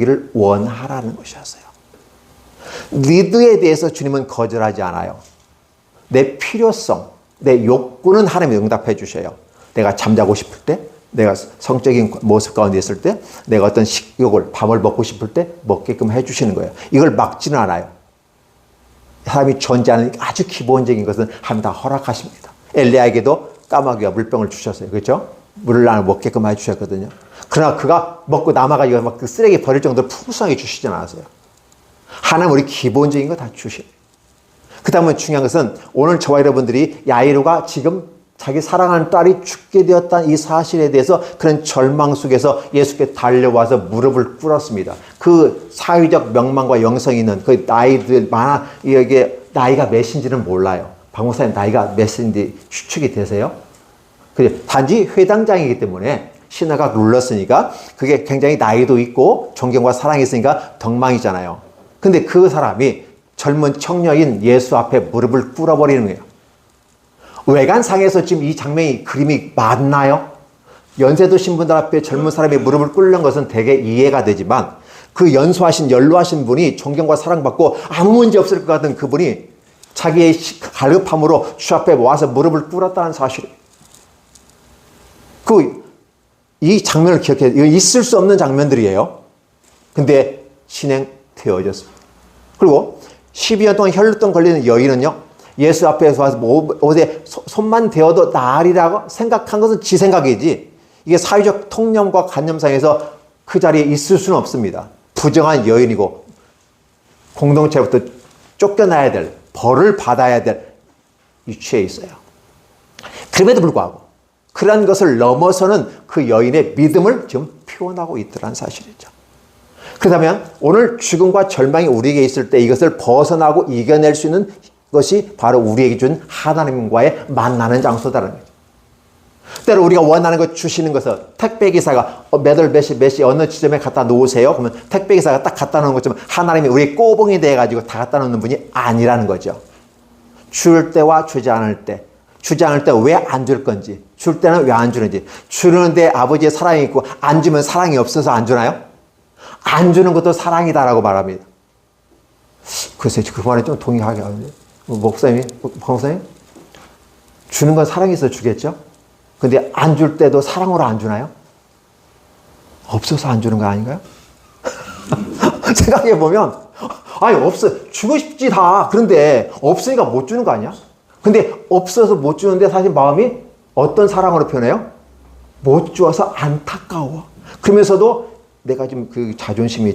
되기를 원하라는 것이었어요. 리드에 대해서 주님은 거절하지 않아요. 내 필요성, 내 욕구는 하나님이 응답해 주셔요. 내가 잠자고 싶을 때, 내가 성적인 모습 가운데 있을 때, 내가 어떤 식욕을, 밥을 먹고 싶을 때 먹게끔 해 주시는 거예요. 이걸 막지는 않아요. 사람이 존재하는 아주 기본적인 것은 하나님 다 허락하십니다. 엘리야에게도 까마귀와 물병을 주셨어요. 그렇죠? 물을 나눠 먹게끔 해 주셨거든요. 그러나 그가 먹고 남아가지고 막 그 쓰레기 버릴 정도로 풍성하게 주시지 않았어요. 하나님 우리 기본적인 거 다 주셔요. 그 다음에 중요한 것은 오늘 저와 여러분들이 야이로가 지금 자기 사랑하는 딸이 죽게 되었다는 이 사실에 대해서 그런 절망 속에서 예수께 달려와서 무릎을 꿇었습니다. 그 사회적 명망과 영성이 있는 그 나이들 많아, 이게 나이가 몇인지는 몰라요. 박목사님 나이가 몇인지 추측이 되세요? 그 단지 회당장이기 때문에 신하가 눌렀으니까 그게 굉장히 나이도 있고 존경과 사랑이 있으니까 덕망이잖아요. 근데 그 사람이 젊은 청년인 예수 앞에 무릎을 꿇어버리는 거예요. 외관상에서 지금 이 장면이 그림이 맞나요? 연세 드신 분들 앞에 젊은 사람이 무릎을 꿇는 것은 되게 이해가 되지만 그 연소하신 연로하신 분이 존경과 사랑받고 아무 문제 없을 것 같은 그분이 자기의 갈급함으로 주 앞에 와서 무릎을 꿇었다는 사실이에요. 그, 이 장면을 기억해. 이거 있을 수 없는 장면들이에요. 근데 진행되어졌습니다. 그리고 12년 동안 혈루증 걸리는 여인은요, 예수 앞에서 와서 뭐 옷에 손만 대어도 나으리라고 생각한 것은 지 생각이지, 이게 사회적 통념과 관념상에서 그 자리에 있을 수는 없습니다. 부정한 여인이고, 공동체부터 쫓겨나야 될, 벌을 받아야 될 위치에 있어요. 그럼에도 불구하고, 그러한 것을 넘어서는 그 여인의 믿음을 지금 표현하고 있더란 사실이죠. 그렇다면 오늘 죽음과 절망이 우리에게 있을 때 이것을 벗어나고 이겨낼 수 있는 것이 바로 우리에게 준 하나님과의 만나는 장소다라는 거죠. 때로 우리가 원하는 것 주시는 것은 택배기사가 몇월 몇시 몇 시 어느 지점에 갖다 놓으세요. 그러면 택배기사가 딱 갖다 놓은 것처럼 하나님이 우리 꼬봉이 돼가지고 다 갖다 놓는 분이 아니라는 거죠. 줄 때와 주지 않을 때 주지 않을 때 왜 안 줄 건지, 줄 때는 왜 안 주는지, 주는데 아버지의 사랑이 있고, 안 주면 사랑이 없어서 안 주나요? 안 주는 것도 사랑이다라고 말합니다. 글쎄, 그 말에 좀 동의하게 하는데. 목사님이, 목사님? 주는 건 있어 주겠죠? 근데 안 줄 때도 사랑으로 안 주나요? 없어서 안 주는 거 아닌가요? 생각해 보면, 아니, 없어. 주고 싶지 다. 그런데 없으니까 못 주는 거 아니야? 근데 없어서 못 주는데 사실 마음이 어떤 사랑으로 표현해요? 못 주어서 안타까워. 그러면서도 내가 지금 그 자존심이